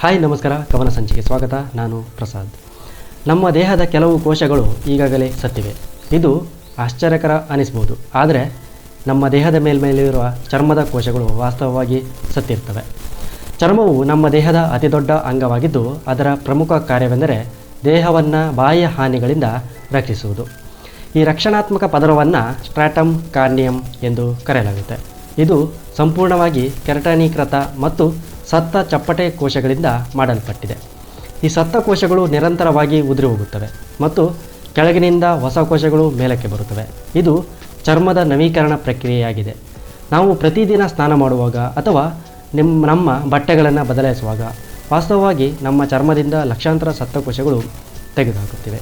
Hi, ನಮಸ್ಕಾರ. ಕವನ ಸಂಚಿಕೆ ಸ್ವಾಗತ. ನಾನು ಪ್ರಸಾದ್. ನಮ್ಮ ದೇಹದ ಕೆಲವು ಕೋಶಗಳು ಈಗಾಗಲೇ ಸತ್ತಿವೆ. ಇದು ಆಶ್ಚರ್ಯಕರ ಅನಿಸ್ಬೋದು. ಆದರೆ ನಮ್ಮ ದೇಹದ ಮೇಲ್ಮೇಲಿರುವ ಚರ್ಮದ ಕೋಶಗಳು ವಾಸ್ತವವಾಗಿ ಸತ್ತಿರ್ತವೆ. ಚರ್ಮವು ನಮ್ಮ ದೇಹದ ಅತಿದೊಡ್ಡ ಅಂಗವಾಗಿದ್ದು, ಅದರ ಪ್ರಮುಖ ಕಾರ್ಯವೆಂದರೆ ದೇಹವನ್ನು ಬಾಹ್ಯ ಹಾನಿಗಳಿಂದ ರಕ್ಷಿಸುವುದು. ಈ ರಕ್ಷಣಾತ್ಮಕ ಪದರವನ್ನು ಸ್ಟ್ರಾಟಮ್ ಕಾರ್ನಿಯಂ ಎಂದು ಕರೆಯಲಾಗುತ್ತೆ. ಇದು ಸಂಪೂರ್ಣವಾಗಿ ಕೆರಟನೀಕೃತ ಮತ್ತು ಸತ್ತ ಚಪ್ಪಟೆ ಕೋಶಗಳಿಂದ ಮಾಡಲ್ಪಟ್ಟಿದೆ. ಈ ಸತ್ತ ಕೋಶಗಳು ನಿರಂತರವಾಗಿ ಉದುರಿ ಹೋಗುತ್ತವೆ ಮತ್ತು ಕೆಳಗಿನಿಂದ ಹೊಸ ಕೋಶಗಳು ಮೇಲಕ್ಕೆ ಬರುತ್ತವೆ. ಇದು ಚರ್ಮದ ನವೀಕರಣ ಪ್ರಕ್ರಿಯೆಯಾಗಿದೆ. ನಾವು ಪ್ರತಿದಿನ ಸ್ನಾನ ಮಾಡುವಾಗ ಅಥವಾ ನಿಮ್ಮ ನಮ್ಮ ಬಟ್ಟೆಗಳನ್ನು ಬದಲಾಯಿಸುವಾಗ ವಾಸ್ತವವಾಗಿ ನಮ್ಮ ಚರ್ಮದಿಂದ ಲಕ್ಷಾಂತರ ಸತ್ತ ಕೋಶಗಳು ತೆಗೆದುಹಾಕುತ್ತಿವೆ.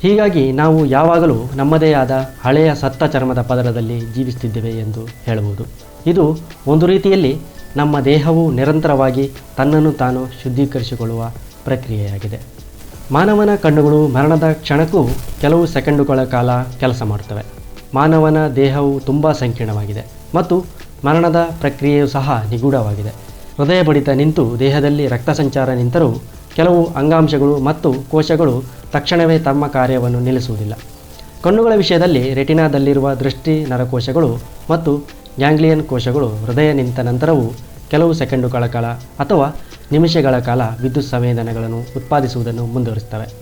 ಹೀಗಾಗಿ ನಾವು ಯಾವಾಗಲೂ ನಮ್ಮದೇ ಆದ ಹಳೆಯ ಸತ್ತ ಚರ್ಮದ ಪದರದಲ್ಲಿ ಜೀವಿಸುತ್ತಿದ್ದೇವೆ ಎಂದು ಹೇಳಬಹುದು. ಇದು ಒಂದು ರೀತಿಯಲ್ಲಿ ನಮ್ಮ ದೇಹವು ನಿರಂತರವಾಗಿ ತನ್ನನ್ನು ತಾನು ಶುದ್ಧೀಕರಿಸಿಕೊಳ್ಳುವ ಪ್ರಕ್ರಿಯೆಯಾಗಿದೆ. ಮಾನವನ ಕಣ್ಣುಗಳು ಮರಣದ ಕ್ಷಣಕ್ಕೂ ಕೆಲವು ಸೆಕೆಂಡುಗಳ ಕಾಲ ಕೆಲಸ ಮಾಡುತ್ತವೆ. ಮಾನವನ ದೇಹವು ತುಂಬ ಸಂಕೀರ್ಣವಾಗಿದೆ ಮತ್ತು ಮರಣದ ಪ್ರಕ್ರಿಯೆಯು ಸಹ ನಿಗೂಢವಾಗಿದೆ. ಹೃದಯ ಬಡಿತ ನಿಂತು ದೇಹದಲ್ಲಿ ರಕ್ತ ಸಂಚಾರ ನಿಂತರೂ ಕೆಲವು ಅಂಗಾಂಶಗಳು ಮತ್ತು ಕೋಶಗಳು ತಕ್ಷಣವೇ ತಮ್ಮ ಕಾರ್ಯವನ್ನು ನಿಲ್ಲಿಸುವುದಿಲ್ಲ. ಕಣ್ಣುಗಳ ವಿಷಯದಲ್ಲಿ ರೆಟಿನಾದಲ್ಲಿರುವ ದೃಷ್ಟಿ ನರಕೋಶಗಳು ಮತ್ತು ಗ್ಯಾಂಗ್ಲಿಯನ್ ಕೋಶಗಳು ಹೃದಯ ನಿಂತ ನಂತರವೂ ಕೆಲವು ಸೆಕೆಂಡುಗಳ ಕಾಲ ಅಥವಾ ನಿಮಿಷಗಳ ಕಾಲ ವಿದ್ಯುತ್ ಸಂವೇದನೆಗಳನ್ನು ಉತ್ಪಾದಿಸುವುದನ್ನು ಮುಂದುವರಿಸುತ್ತವೆ.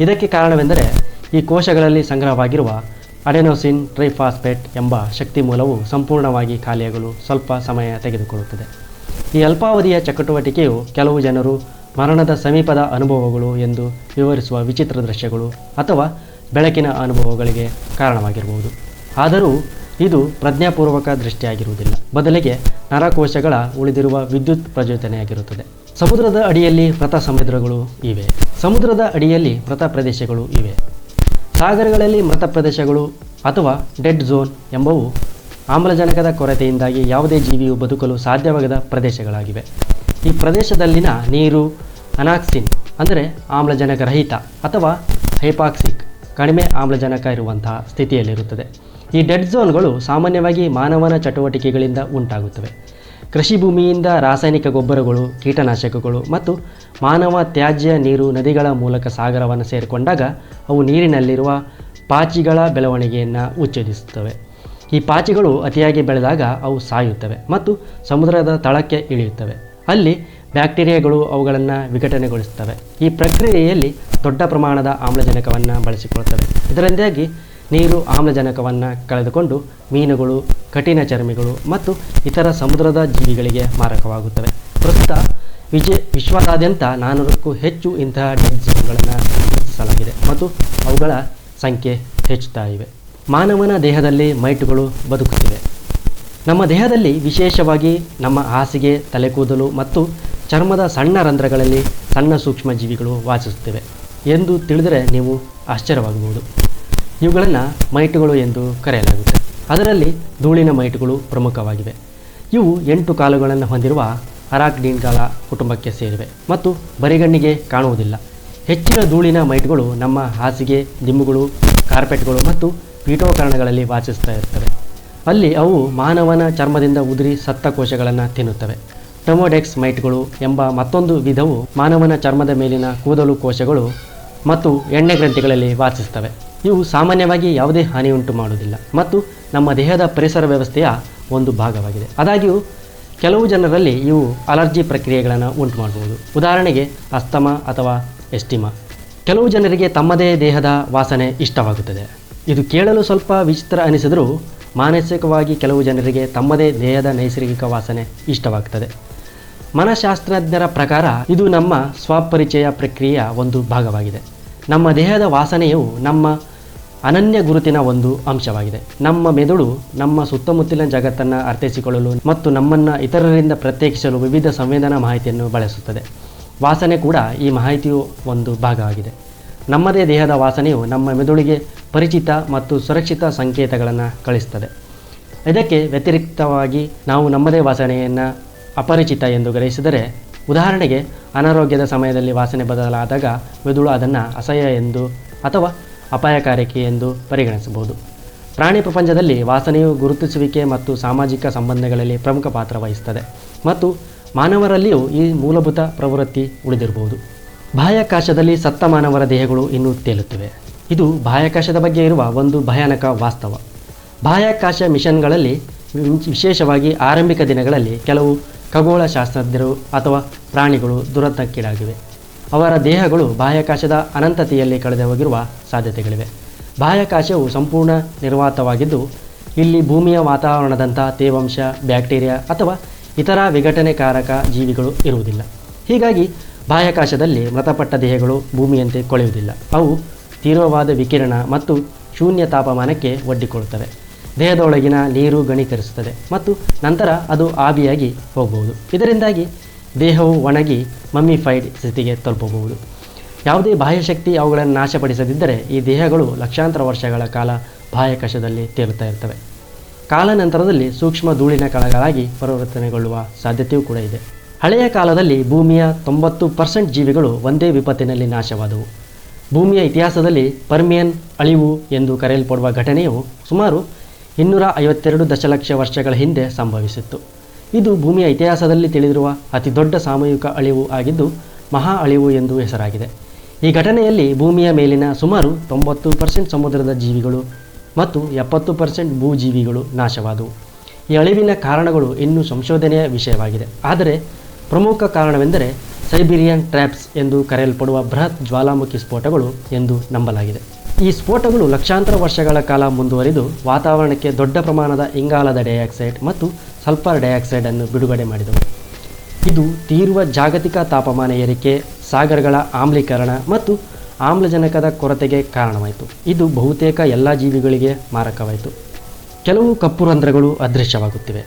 ಇದಕ್ಕೆ ಕಾರಣವೆಂದರೆ ಈ ಕೋಶಗಳಲ್ಲಿ ಸಂಗ್ರಹವಾಗಿರುವ ಅಡೆನೋಸಿನ್ ಟ್ರೈಫಾಸ್ಫೇಟ್ ಎಂಬ ಶಕ್ತಿ ಮೂಲವು ಸಂಪೂರ್ಣವಾಗಿ ಖಾಲಿಯಾಗಲು ಸ್ವಲ್ಪ ಸಮಯ ತೆಗೆದುಕೊಳ್ಳುತ್ತದೆ. ಈ ಅಲ್ಪಾವಧಿಯ ಚಟುವಟಿಕೆಯು ಕೆಲವು ಜನರು ಮರಣದ ಸಮೀಪದ ಅನುಭವಗಳು ಎಂದು ವಿವರಿಸುವ ವಿಚಿತ್ರ ದೃಶ್ಯಗಳು ಅಥವಾ ಬೆಳಕಿನ ಅನುಭವಗಳಿಗೆ ಕಾರಣವಾಗಿರಬಹುದು. ಆದರೂ ಇದು ಪ್ರಜ್ಞಾಪೂರ್ವಕ ದೃಷ್ಟಿಯಾಗಿರುವುದಿಲ್ಲ. ಬದಲಿಗೆ ನರಕೋಶಗಳ ಉಳಿದಿರುವ ವಿದ್ಯುತ್ ಪ್ರಚೋದನೆಯಾಗಿರುತ್ತದೆ. ಸಮುದ್ರದ ಅಡಿಯಲ್ಲಿ ಮೃತ ಸಮುದ್ರಗಳು ಇವೆ. ಸಮುದ್ರದ ಅಡಿಯಲ್ಲಿ ಮೃತ ಪ್ರದೇಶಗಳು ಇವೆ. ಸಾಗರಗಳಲ್ಲಿ ಮೃತ ಪ್ರದೇಶಗಳು ಅಥವಾ ಡೆಡ್ ಝೋನ್ ಎಂಬವು ಆಮ್ಲಜನಕದ ಕೊರತೆಯಿಂದಾಗಿ ಯಾವುದೇ ಜೀವಿಯು ಬದುಕಲು ಸಾಧ್ಯವಾಗದ ಪ್ರದೇಶಗಳಾಗಿವೆ. ಈ ಪ್ರದೇಶದಲ್ಲಿನ ನೀರು, ಅನಾಕ್ಸಿನ್ ಅಂದರೆ ಆಮ್ಲಜನಕರಹಿತ ಅಥವಾ ಹೈಪಾಕ್ಸಿಕ್ ಕಡಿಮೆ ಆಮ್ಲಜನಕ ಇರುವಂತಹ ಸ್ಥಿತಿಯಲ್ಲಿರುತ್ತದೆ. ಈ ಡೆಡ್ ಝೋನ್ಗಳು ಸಾಮಾನ್ಯವಾಗಿ ಮಾನವನ ಚಟುವಟಿಕೆಗಳಿಂದ ಉಂಟಾಗುತ್ತವೆ. ಕೃಷಿ ಭೂಮಿಯಿಂದ ರಾಸಾಯನಿಕ ಗೊಬ್ಬರಗಳು, ಕೀಟನಾಶಕಗಳು ಮತ್ತು ಮಾನವ ತ್ಯಾಜ್ಯ ನೀರು ನದಿಗಳ ಮೂಲಕ ಸಾಗರವನ್ನು ಸೇರಿಕೊಂಡಾಗ ಅವು ನೀರಿನಲ್ಲಿರುವ ಪಾಚಿಗಳ ಬೆಳವಣಿಗೆಯನ್ನು ಉಚ್ಛೇದಿಸುತ್ತವೆ ಈ ಪಾಚಿಗಳು ಅತಿಯಾಗಿ ಬೆಳೆದಾಗ ಅವು ಸಾಯುತ್ತವೆ ಮತ್ತು ಸಮುದ್ರದ ತಳಕ್ಕೆ ಇಳಿಯುತ್ತವೆ. ಅಲ್ಲಿ ಬ್ಯಾಕ್ಟೀರಿಯಾಗಳು ಅವುಗಳನ್ನು ವಿಘಟನೆಗೊಳಿಸುತ್ತವೆ. ಈ ಪ್ರಕ್ರಿಯೆಯಲ್ಲಿ ದೊಡ್ಡ ಪ್ರಮಾಣದ ಆಮ್ಲಜನಕವನ್ನು ಬಳಸಿಕೊಳ್ಳುತ್ತವೆ. ಇದರಿಂದಾಗಿ ನೀರು ಆಮ್ಲಜನಕವನ್ನು ಕಳೆದುಕೊಂಡು ಮೀನುಗಳು, ಕಠಿಣ ಚರ್ಮಿಗಳು ಮತ್ತು ಇತರ ಸಮುದ್ರದ ಜೀವಿಗಳಿಗೆ ಮಾರಕವಾಗುತ್ತವೆ. ಪ್ರಸ್ತುತ ವಿಜಯ ವಿಶ್ವದಾದ್ಯಂತ ನಾನ್ನೂರಕ್ಕೂ ಹೆಚ್ಚು ಇಂತಹ ಡೆಡ್ ಝೋನ್ಗಳನ್ನು ಗುರುತಿಸಲಾಗಿದೆ ಮತ್ತು ಅವುಗಳ ಸಂಖ್ಯೆ ಹೆಚ್ಚುತ್ತಾ ಇವೆ. ಮಾನವನ ದೇಹದಲ್ಲಿ ಮೈಟುಗಳು ಬದುಕುತ್ತಿವೆ. ನಮ್ಮ ದೇಹದಲ್ಲಿ ವಿಶೇಷವಾಗಿ ನಮ್ಮ ಹಾಸಿಗೆ, ತಲೆಕೂದಲು ಮತ್ತು ಚರ್ಮದ ಸಣ್ಣ ರಂಧ್ರಗಳಲ್ಲಿ ಸಣ್ಣ ಸೂಕ್ಷ್ಮ ಜೀವಿಗಳು ವಾಸಿಸುತ್ತಿವೆ. ಎಂದು ತಿಳಿದರೆ ನೀವು ಆಶ್ಚರ್ಯವಾಗಬಹುದು. ಇವುಗಳನ್ನು ಮೈಟುಗಳು ಎಂದು ಕರೆಯಲಾಗುತ್ತೆ. ಅದರಲ್ಲಿ ಧೂಳಿನ ಮೈಟುಗಳು ಪ್ರಮುಖವಾಗಿವೆ. ಇವು ಎಂಟು ಕಾಲುಗಳನ್ನು ಹೊಂದಿರುವ ಅರಾಕ್ಡೀನ್ಗಳ ಕುಟುಂಬಕ್ಕೆ ಸೇರಿವೆ ಮತ್ತು ಬರಿಗಣ್ಣಿಗೆ ಕಾಣುವುದಿಲ್ಲ. ಹೆಚ್ಚಿನ ಧೂಳಿನ ಮೈಟುಗಳು ನಮ್ಮ ಹಾಸಿಗೆ, ದಿಂಬುಗಳು, ಕಾರ್ಪೆಟ್ಗಳು ಮತ್ತು ಪೀಠೋಪಕರಣಗಳಲ್ಲಿ ವಾಸಿಸ್ತಾ ಇರ್ತವೆ. ಅಲ್ಲಿ ಅವು ಮಾನವನ ಚರ್ಮದಿಂದ ಉದುರಿ ಸತ್ತ ಕೋಶಗಳನ್ನು ತಿನ್ನುತ್ತವೆ. ಟೊಮೊಡೆಕ್ಸ್ ಮೈಟ್ಗಳು ಎಂಬ ಮತ್ತೊಂದು ವಿಧವು ಮಾನವನ ಚರ್ಮದ ಮೇಲಿನ ಕೂದಲು ಕೋಶಗಳು ಮತ್ತು ಎಣ್ಣೆ ಗ್ರಂಥಿಗಳಲ್ಲಿ ವಾಸಿಸ್ತವೆ. ಇವು ಸಾಮಾನ್ಯವಾಗಿ ಯಾವುದೇ ಹಾನಿಯುಂಟು ಮಾಡುವುದಿಲ್ಲ. ಮತ್ತು ನಮ್ಮ ದೇಹದ ಪರಿಸರ ವ್ಯವಸ್ಥೆಯ ಒಂದು ಭಾಗವಾಗಿದೆ. ಆದಾಗ್ಯೂ, ಕೆಲವು ಜನರಲ್ಲಿ ಇವು ಅಲರ್ಜಿ ಪ್ರಕ್ರಿಯೆಗಳನ್ನು ಉಂಟು ಮಾಡಬಹುದು ಉದಾಹರಣೆಗೆ, ಅಸ್ತಮ ಅಥವಾ ಎಸ್ಟಿಮಾ. ಕೆಲವು ಜನರಿಗೆ ತಮ್ಮದೇ ದೇಹದ ವಾಸನೆ ಇಷ್ಟವಾಗುತ್ತದೆ. ಇದು ಕೇಳಲು ಸ್ವಲ್ಪ ವಿಚಿತ್ರ ಅನಿಸಿದರೂ, ಮಾನಸಿಕವಾಗಿ ಕೆಲವು ಜನರಿಗೆ ತಮ್ಮದೇ ದೇಹದ ನೈಸರ್ಗಿಕ ವಾಸನೆ ಇಷ್ಟವಾಗುತ್ತದೆ ಮನಃಶಾಸ್ತ್ರಜ್ಞರ ಪ್ರಕಾರ, ಇದು ನಮ್ಮ ಸ್ವಪರಿಚಯ ಪ್ರಕ್ರಿಯೆಯ ಒಂದು ಭಾಗವಾಗಿದೆ. ನಮ್ಮ ದೇಹದ ವಾಸನೆಯು ನಮ್ಮ ಅನನ್ಯ ಗುರುತಿನ ಒಂದು ಅಂಶವಾಗಿದೆ. ನಮ್ಮ ಮೆದುಳು ನಮ್ಮ ಸುತ್ತಮುತ್ತಲಿನ ಜಗತ್ತನ್ನು ಅರ್ಥೈಸಿಕೊಳ್ಳಲು ಮತ್ತು ನಮ್ಮನ್ನು ಇತರರಿಂದ ಪ್ರತ್ಯೇಕಿಸಲು ವಿವಿಧ ಸಂವೇದನಾ ಮಾಹಿತಿಯನ್ನು ಬಳಸುತ್ತದೆ. ವಾಸನೆ ಕೂಡ ಈ ಮಾಹಿತಿಯು ಒಂದು ಭಾಗವಾಗಿದೆ ನಮ್ಮದೇ ದೇಹದ ವಾಸನೆಯು ನಮ್ಮ ಮೆದುಳಿಗೆ ಪರಿಚಿತ ಮತ್ತು ಸುರಕ್ಷಿತ ಸಂಕೇತಗಳನ್ನು ಕಳಿಸ್ತದೆ. ಇದಕ್ಕೆ ವ್ಯತಿರಿಕ್ತವಾಗಿ ನಾವು ನಮ್ಮದೇ ವಾಸನೆಯನ್ನು ಅಪರಿಚಿತ ಎಂದು ಗ್ರಹಿಸಿದರೆ, ಉದಾಹರಣೆಗೆ ಅನಾರೋಗ್ಯದ ಸಮಯದಲ್ಲಿ ವಾಸನೆ ಬದಲಾದಾಗ ಮೆದುಳು ಅದನ್ನು ಅಸಹ್ಯ ಎಂದು ಅಥವಾ ಅಪಾಯಕಾರಿಕೆ ಎಂದು ಪರಿಗಣಿಸಬಹುದು. ಪ್ರಾಣಿ ಪ್ರಪಂಚದಲ್ಲಿ ವಾಸನೆಯು ಗುರುತಿಸುವಿಕೆ ಮತ್ತು ಸಾಮಾಜಿಕ ಸಂಬಂಧಗಳಲ್ಲಿ ಪ್ರಮುಖ ಪಾತ್ರ ವಹಿಸುತ್ತದೆ ಮತ್ತು ಮಾನವರಲ್ಲಿಯೂ ಈ ಮೂಲಭೂತ ಪ್ರವೃತ್ತಿ ಉಳಿದಿರಬಹುದು. ಬಾಹ್ಯಾಕಾಶದಲ್ಲಿ ಸತ್ತ ಮಾನವರ ದೇಹಗಳು ಇನ್ನೂ ತೇಲುತ್ತಿವೆ. ಇದು ಬಾಹ್ಯಾಕಾಶದ ಬಗ್ಗೆ ಇರುವ ಒಂದು ಭಯಾನಕ ವಾಸ್ತವ. ಬಾಹ್ಯಾಕಾಶ ಮಿಷನ್ಗಳಲ್ಲಿ ವಿಶೇಷವಾಗಿ ಆರಂಭಿಕ ದಿನಗಳಲ್ಲಿ ಕೆಲವು ಖಗೋಳಶಾಸ್ತ್ರಜ್ಞರು ಅಥವಾ ಪ್ರಾಣಿಗಳು ದುರಂತಕ್ಕೀಡಾಗಿವೆ. ಅವರ ದೇಹಗಳು ಬಾಹ್ಯಾಕಾಶದ ಅನಂತತೆಯಲ್ಲಿ ಕಳೆದು ಹೋಗಿರುವ ಸಾಧ್ಯತೆಗಳಿವೆ. ಬಾಹ್ಯಾಕಾಶವು ಸಂಪೂರ್ಣ ನಿರ್ವಾತವಾಗಿದ್ದು, ಇಲ್ಲಿ ಭೂಮಿಯ ವಾತಾವರಣದಂಥ ತೇವಾಂಶ, ಬ್ಯಾಕ್ಟೀರಿಯಾ ಅಥವಾ ಇತರ ವಿಘಟನೆಕಾರಕ ಜೀವಿಗಳು ಇರುವುದಿಲ್ಲ. ಹೀಗಾಗಿ ಬಾಹ್ಯಾಕಾಶದಲ್ಲಿ ಮೃತಪಟ್ಟ ದೇಹಗಳು ಭೂಮಿಯಂತೆ ಕೊಳೆಯುವುದಿಲ್ಲ. ಅವು ತೀವ್ರವಾದ ವಿಕಿರಣ ಮತ್ತು ಶೂನ್ಯ ತಾಪಮಾನಕ್ಕೆ ಒಡ್ಡಿಕೊಳ್ಳುತ್ತವೆ. ದೇಹದೊಳಗಿನ ನೀರು ಗಣೀಕರಿಸುತ್ತದೆ ಮತ್ತು ನಂತರ ಅದು ಆವಿಯಾಗಿ ಹೋಗಬಹುದು. ಇದರಿಂದಾಗಿ ದೇಹವು ಒಣಗಿ ಮಮ್ಮಿಫೈಡ್ ಸ್ಥಿತಿಗೆ ತಲುಪಬಹುದು. ಯಾವುದೇ ಬಾಹ್ಯಶಕ್ತಿ ಅವುಗಳನ್ನು ನಾಶಪಡಿಸದಿದ್ದರೆ ಈ ದೇಹಗಳು ಲಕ್ಷಾಂತರ ವರ್ಷಗಳ ಕಾಲ ಬಾಹ್ಯಾಕಾಶದಲ್ಲಿ ತೇಲುತ್ತಾ ಇರ್ತವೆ ಕಾಲಾನಂತರದಲ್ಲಿ ಸೂಕ್ಷ್ಮ ಧೂಳಿನ ಕಣಗಳಾಗಿ ಪರಿವರ್ತನೆಗೊಳ್ಳುವ ಸಾಧ್ಯತೆಯೂ ಕೂಡ ಇದೆ. ಹಳೆಯ ಕಾಲದಲ್ಲಿ ಭೂಮಿಯ ತೊಂಬತ್ತು ಪರ್ಸೆಂಟ್ ಜೀವಿಗಳು ಒಂದೇ ವಿಪತ್ತಿನಲ್ಲಿ ನಾಶವಾದವು. ಭೂಮಿಯ ಇತಿಹಾಸದಲ್ಲಿ ಪರ್ಮಿಯನ್ ಅಳಿವು ಎಂದು ಕರೆಯಲ್ಪಡುವ ಘಟನೆಯು ಸುಮಾರು ಇನ್ನೂರ ಐವತ್ತೆರಡು ದಶಲಕ್ಷ ವರ್ಷಗಳ ಹಿಂದೆ ಸಂಭವಿಸಿತ್ತು. ಇದು ಭೂಮಿಯ ಇತಿಹಾಸದಲ್ಲಿ ತಿಳಿದಿರುವ ಅತಿ ದೊಡ್ಡ ಸಾಮೂಹಿಕ ಅಳಿವು ಆಗಿದ್ದು ಮಹಾ ಅಳಿವು ಎಂದು ಹೆಸರಾಗಿದೆ. ಈ ಘಟನೆಯಲ್ಲಿ ಭೂಮಿಯ ಮೇಲಿನ ಸುಮಾರು ತೊಂಬತ್ತು ಪರ್ಸೆಂಟ್ ಸಮುದ್ರದ ಜೀವಿಗಳು ಮತ್ತು ಎಪ್ಪತ್ತು ಪರ್ಸೆಂಟ್ ಭೂಜೀವಿಗಳು ನಾಶವಾದವು. ಈ ಅಳಿವಿನ ಕಾರಣಗಳು ಇನ್ನೂ ಸಂಶೋಧನೆಯ ವಿಷಯವಾಗಿದೆ. ಆದರೆ ಪ್ರಮುಖ ಕಾರಣವೆಂದರೆ ಸೈಬೀರಿಯನ್ ಟ್ರ್ಯಾಪ್ಸ್ ಎಂದು ಕರೆಯಲ್ಪಡುವ ಬೃಹತ್ ಜ್ವಾಲಾಮುಖಿ ಸ್ಫೋಟಗಳು ಎಂದು ನಂಬಲಾಗಿದೆ. ಈ ಸ್ಫೋಟಗಳು ಲಕ್ಷಾಂತರ ವರ್ಷಗಳ ಕಾಲ ಮುಂದುವರಿದು ವಾತಾವರಣಕ್ಕೆ ದೊಡ್ಡ ಪ್ರಮಾಣದ ಇಂಗಾಲದ ಡೈಆಕ್ಸೈಡ್ ಮತ್ತು ಸಲ್ಫರ್ ಡೈಆಕ್ಸೈಡ್ ಅನ್ನು ಬಿಡುಗಡೆ ಮಾಡಿದವು. ಇದು ತೀವ್ರ ಜಾಗತಿಕ ತಾಪಮಾನ ಏರಿಕೆ, ಸಾಗರಗಳ ಆಮ್ಲೀಕರಣ ಮತ್ತು ಆಮ್ಲಜನಕದ ಕೊರತೆಗೆ ಕಾರಣವಾಯಿತು. ಇದು ಬಹುತೇಕ ಎಲ್ಲ ಜೀವಿಗಳಿಗೆ ಮಾರಕವಾಯಿತು. ಕೆಲವು ಕಪ್ಪು ರಂಧ್ರಗಳು ಅದೃಶ್ಯವಾಗುತ್ತಿವೆ.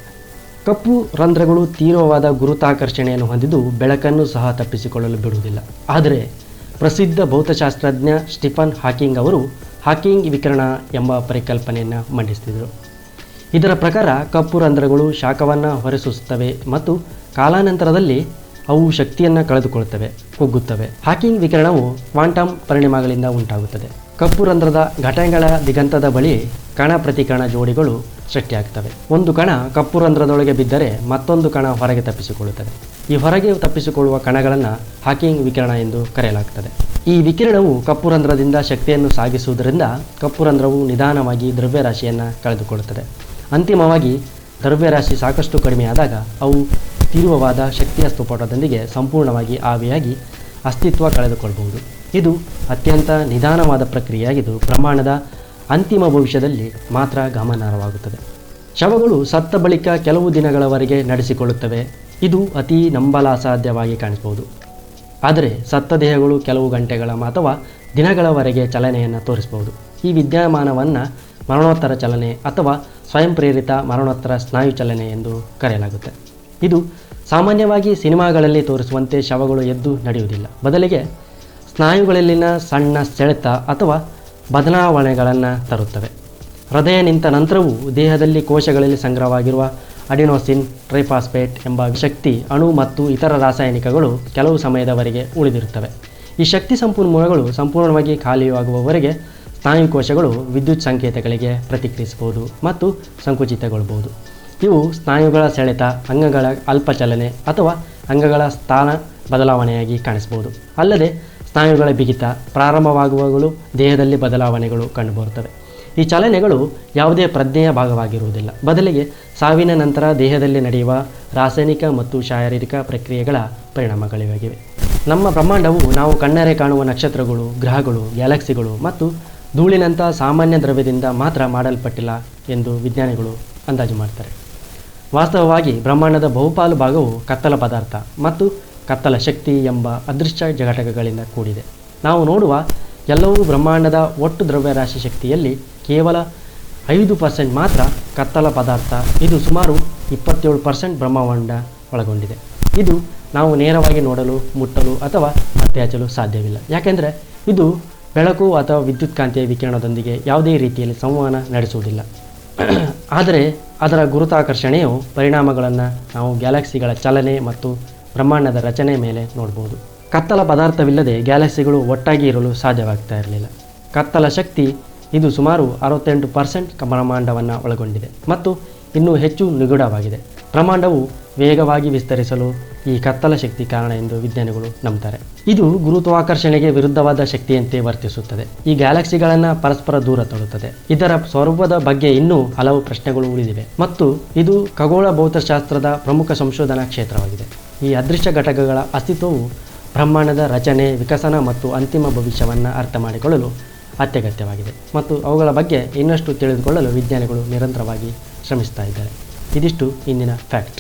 ಕಪ್ಪು ರಂಧ್ರಗಳು ತೀವ್ರವಾದ ಗುರುತಾಕರ್ಷಣೆಯನ್ನು ಹೊಂದಿದ್ದು ಬೆಳಕನ್ನು ಸಹ ತಪ್ಪಿಸಿಕೊಳ್ಳಲು ಬಿಡುವುದಿಲ್ಲ. ಆದರೆ ಪ್ರಸಿದ್ಧ ಭೌತಶಾಸ್ತ್ರಜ್ಞ ಸ್ಟಿಫನ್ ಹಾಕಿಂಗ್ ಅವರು ಹಾಕಿಂಗ್ ವಿಕಿರಣ ಎಂಬ ಪರಿಕಲ್ಪನೆಯನ್ನು ಮಂಡಿಸಿದರು ಇದರ ಪ್ರಕಾರ ಕಪ್ಪು ರಂಧ್ರಗಳು ಶಾಖವನ್ನು ಹೊರಸೂಸುತ್ತವೆ ಮತ್ತು ಕಾಲಾನಂತರದಲ್ಲಿ ಅವು ಶಕ್ತಿಯನ್ನು ಕಳೆದುಕೊಳ್ಳುತ್ತವೆ ಕುಗ್ಗುತ್ತವೆ. ಹಾಕಿಂಗ್ ವಿಕಿರಣವು ಕ್ವಾಂಟಮ್ ಪರಿಣಾಮಗಳಿಂದ ಉಂಟಾಗುತ್ತದೆ. ಕಪ್ಪು ರಂಧ್ರದ ಘಟನೆಗಳ ದಿಗಂತದ ಬಳಿ ಕಣ ಪ್ರತಿಕಣ ಜೋಡಿಗಳು ಸೃಷ್ಟಿಯಾಗುತ್ತವೆ ಒಂದು ಕಣ ಕಪ್ಪು ರಂಧ್ರದೊಳಗೆ ಬಿದ್ದರೆ ಮತ್ತೊಂದು ಕಣ ಹೊರಗೆ ತಪ್ಪಿಸಿಕೊಳ್ಳುತ್ತದೆ. ಈ ಹೊರಗೆ ತಪ್ಪಿಸಿಕೊಳ್ಳುವ ಕಣಗಳನ್ನು ಹಾಕಿಂಗ್ ವಿಕಿರಣ ಎಂದು ಕರೆಯಲಾಗುತ್ತದೆ ಈ ವಿಕಿರಣವು ಕಪ್ಪು ರಂಧ್ರದಿಂದ ಶಕ್ತಿಯನ್ನು ಸಾಗಿಸುವುದರಿಂದ ಕಪ್ಪು ರಂಧ್ರವು ನಿಧಾನವಾಗಿ ದ್ರವ್ಯರಾಶಿಯನ್ನು ಕಳೆದುಕೊಳ್ಳುತ್ತದೆ. ಅಂತಿಮವಾಗಿ, ದ್ರವ್ಯರಾಶಿ ಸಾಕಷ್ಟು ಕಡಿಮೆಯಾದಾಗ ಅವು ತೀವ್ರವಾದ ಶಕ್ತಿಯ ಸ್ಫೋಟದೊಂದಿಗೆ ಸಂಪೂರ್ಣವಾಗಿ ಆವಿಯಾಗಿ ಅಸ್ತಿತ್ವ ಕಳೆದುಕೊಳ್ಳಬಹುದು ಇದು ಅತ್ಯಂತ ನಿಧಾನವಾದ ಪ್ರಕ್ರಿಯೆಯಾಗಿದ್ದು, ಪ್ರಮಾಣದ ಅಂತಿಮ ಭವಿಷ್ಯದಲ್ಲಿ ಮಾತ್ರ ಗಮನಾರ್ಹವಾಗುತ್ತದೆ. ಶವಗಳು ಸತ್ತ ಬಳಿಕ ಕೆಲವು ದಿನಗಳವರೆಗೆ ನಡೆಸಿಕೊಳ್ಳುತ್ತವೆ. ಇದು ಅತಿ ನಂಬಲಾಸಾಧ್ಯವಾಗಿ ಕಾಣಿಸಬಹುದು. ಆದರೆ ಸತ್ತ ದೇಹಗಳು ಕೆಲವು ಗಂಟೆಗಳ ಅಥವಾ ದಿನಗಳವರೆಗೆ ಚಲನೆಯನ್ನು ತೋರಿಸಬಹುದು. ಈ ವಿದ್ಯಮಾನವನ್ನು ಮರಣೋತ್ತರ ಚಲನೆ ಅಥವಾ ಸ್ವಯಂ ಪ್ರೇರಿತ ಮರಣೋತ್ತರ ಸ್ನಾಯು ಚಲನೆ ಎಂದು ಕರೆಯಲಾಗುತ್ತೆ. ಇದು ಸಾಮಾನ್ಯವಾಗಿ ಸಿನಿಮಾಗಳಲ್ಲಿ ತೋರಿಸುವಂತೆ ಶವಗಳು ಎದ್ದು ನಡೆಯುವುದಿಲ್ಲ. ಬದಲಿಗೆ ಸ್ನಾಯುಗಳಲ್ಲಿನ ಸಣ್ಣ ಸೆಳೆತ ಅಥವಾ ಬದಲಾವಣೆಗಳನ್ನು ತರುತ್ತವೆ. ಹೃದಯ ನಿಂತ ನಂತರವೂ ದೇಹದಲ್ಲಿ ಕೋಶಗಳಲ್ಲಿ ಸಂಗ್ರಹವಾಗಿರುವ ಅಡಿನೋಸಿನ್ ಟ್ರೈಫಾಸ್ಪೇಟ್ ಎಂಬ ಶಕ್ತಿ, ಅಣು ಮತ್ತು ಇತರ ರಾಸಾಯನಿಕಗಳು ಕೆಲವು ಸಮಯದವರೆಗೆ ಉಳಿದಿರುತ್ತವೆ. ಈ ಶಕ್ತಿ ಸಂಪನ್ಮೂಲಗಳು ಸಂಪೂರ್ಣವಾಗಿ ಖಾಲಿಯಾಗುವವರೆಗೆ ಸ್ನಾಯು ಕೋಶಗಳು ವಿದ್ಯುತ್ ಸಂಕೇತಗಳಿಗೆ ಪ್ರತಿಕ್ರಿಯಿಸಬಹುದು ಮತ್ತು ಸಂಕುಚಿತಗೊಳ್ಳಬಹುದು ಇವು ಸ್ನಾಯುಗಳ ಸೆಳೆತ, ಅಂಗಗಳ ಅಲ್ಪ ಚಲನೆ ಅಥವಾ ಅಂಗಗಳ ಸ್ಥಾನ ಬದಲಾವಣೆಯಾಗಿ ಕಾಣಿಸಬಹುದು. ಅಲ್ಲದೆ ಸ್ನಾಯುಗಳ ಬಿಗಿತ ಪ್ರಾರಂಭವಾಗುವಾಗಲೂ ದೇಹದಲ್ಲಿ ಬದಲಾವಣೆಗಳು ಕಂಡುಬರುತ್ತವೆ. ಈ ಚಲನೆಗಳು ಯಾವುದೇ ಪ್ರಜ್ಞೆಯ ಭಾಗವಾಗಿರುವುದಿಲ್ಲ. ಬದಲಿಗೆ ಸಾವಿನ ನಂತರ ದೇಹದಲ್ಲಿ ನಡೆಯುವ ರಾಸಾಯನಿಕ ಮತ್ತು ಶಾರೀರಿಕ ಪ್ರಕ್ರಿಯೆಗಳ ಪರಿಣಾಮಗಳಿವಾಗಿವೆ. ನಮ್ಮ ಬ್ರಹ್ಮಾಂಡವು ನಾವು ಕಣ್ಣರೆ ಕಾಣುವ ನಕ್ಷತ್ರಗಳು, ಗ್ರಹಗಳು, ಗ್ಯಾಲಕ್ಸಿಗಳು ಮತ್ತು ಧೂಳಿನಂಥ ಸಾಮಾನ್ಯ ದ್ರವ್ಯದಿಂದ ಮಾತ್ರ ಮಾಡಲ್ಪಟ್ಟಿಲ್ಲ ಎಂದು ವಿಜ್ಞಾನಿಗಳು ಅಂದಾಜು ಮಾಡ್ತಾರೆ. ವಾಸ್ತವವಾಗಿ ಬ್ರಹ್ಮಾಂಡದ ಬಹುಪಾಲು ಭಾಗವು ಕತ್ತಲ ಪದಾರ್ಥ ಮತ್ತು ಕತ್ತಲ ಶಕ್ತಿ ಎಂಬ ಅದೃಶ್ಯ ಘಟಕಗಳಿಂದ ಕೂಡಿದೆ. ನಾವು ನೋಡುವ ಎಲ್ಲವೂ ಬ್ರಹ್ಮಾಂಡದ ಒಟ್ಟು ದ್ರವ್ಯರಾಶಿ ಶಕ್ತಿಯಲ್ಲಿ ಕೇವಲ ಐದು ಪರ್ಸೆಂಟ್ ಮಾತ್ರ ಕತ್ತಲ ಪದಾರ್ಥ. ಇದು ಸುಮಾರು ಇಪ್ಪತ್ತೇಳು ಪರ್ಸೆಂಟ್ ಬ್ರಹ್ಮಾಂಡ ಒಳಗೊಂಡಿದೆ. ಇದು ನಾವು ನೇರವಾಗಿ ನೋಡಲು, ಮುಟ್ಟಲು ಅಥವಾ ಪತ್ತೆ ಹಚ್ಚಲು ಸಾಧ್ಯವಿಲ್ಲ. ಯಾಕೆಂದರೆ ಇದು ಬೆಳಕು ಅಥವಾ ವಿದ್ಯುತ್ ಕಾಂತಿಯ ವಿಕಿರಣದೊಂದಿಗೆ ಯಾವುದೇ ರೀತಿಯಲ್ಲಿ ಸಂವಹನ ನಡೆಸುವುದಿಲ್ಲ. ಆದರೆ ಅದರ ಗುರುತಾಕರ್ಷಣೆಯು ಪರಿಣಾಮಗಳನ್ನು ನಾವು ಗ್ಯಾಲಕ್ಸಿಗಳ ಚಲನೆ ಮತ್ತು ಬ್ರಹ್ಮಾಂಡದ ರಚನೆ ಮೇಲೆ ನೋಡ್ಬೋದು. ಕತ್ತಲ ಪದಾರ್ಥವಿಲ್ಲದೆ ಗ್ಯಾಲಕ್ಸಿಗಳು ಒಟ್ಟಾಗಿ ಇರಲು ಸಾಧ್ಯವಾಗ್ತಾ ಇರಲಿಲ್ಲ. ಕತ್ತಲ ಶಕ್ತಿ ಇದು ಸುಮಾರು ಅರವತ್ತೆಂಟು ಪರ್ಸೆಂಟ್ ಬ್ರಹ್ಮಾಂಡವನ್ನು ಒಳಗೊಂಡಿದೆ ಮತ್ತು ಇನ್ನೂ ಹೆಚ್ಚು ನಿಗೂಢವಾಗಿದೆ. ಬ್ರಹ್ಮಾಂಡವು ವೇಗವಾಗಿ ವಿಸ್ತರಿಸಲು ಈ ಕತ್ತಲ ಶಕ್ತಿ ಕಾರಣ ಎಂದು ವಿಜ್ಞಾನಿಗಳು ನಂಬುತ್ತಾರೆ ಇದು ಗುರುತ್ವಾಕರ್ಷಣೆಗೆ ವಿರುದ್ಧವಾದ ಶಕ್ತಿಯಂತೆ ವರ್ತಿಸುತ್ತದೆ. ಈ ಗ್ಯಾಲಕ್ಸಿಗಳನ್ನು ಪರಸ್ಪರ ದೂರ ತಳ್ಳುತ್ತದೆ. ಇದರ ಸ್ವರೂಪದ ಬಗ್ಗೆ ಇನ್ನೂ ಹಲವು ಪ್ರಶ್ನೆಗಳು ಉಳಿದಿವೆ ಮತ್ತು ಇದು ಖಗೋಳ ಭೌತಶಾಸ್ತ್ರದ ಪ್ರಮುಖ ಸಂಶೋಧನಾ ಕ್ಷೇತ್ರವಾಗಿದೆ. ಈ ಅದೃಶ್ಯ ಘಟಕಗಳ ಅಸ್ತಿತ್ವವು ಬ್ರಹ್ಮಾಂಡದ ರಚನೆ, ವಿಕಸನ ಮತ್ತು ಅಂತಿಮ ಭವಿಷ್ಯವನ್ನು ಅರ್ಥ ಮಾಡಿಕೊಳ್ಳಲು ಅತ್ಯಗತ್ಯವಾಗಿದೆ. ಮತ್ತು ಅವುಗಳ ಬಗ್ಗೆ ಇನ್ನಷ್ಟು ತಿಳಿದುಕೊಳ್ಳಲು ವಿಜ್ಞಾನಿಗಳು ನಿರಂತರವಾಗಿ ಶ್ರಮಿಸ್ತಾ ಇದ್ದಾರೆ. ಇದಿಷ್ಟು ಇಂದಿನ ಫ್ಯಾಕ್ಟ್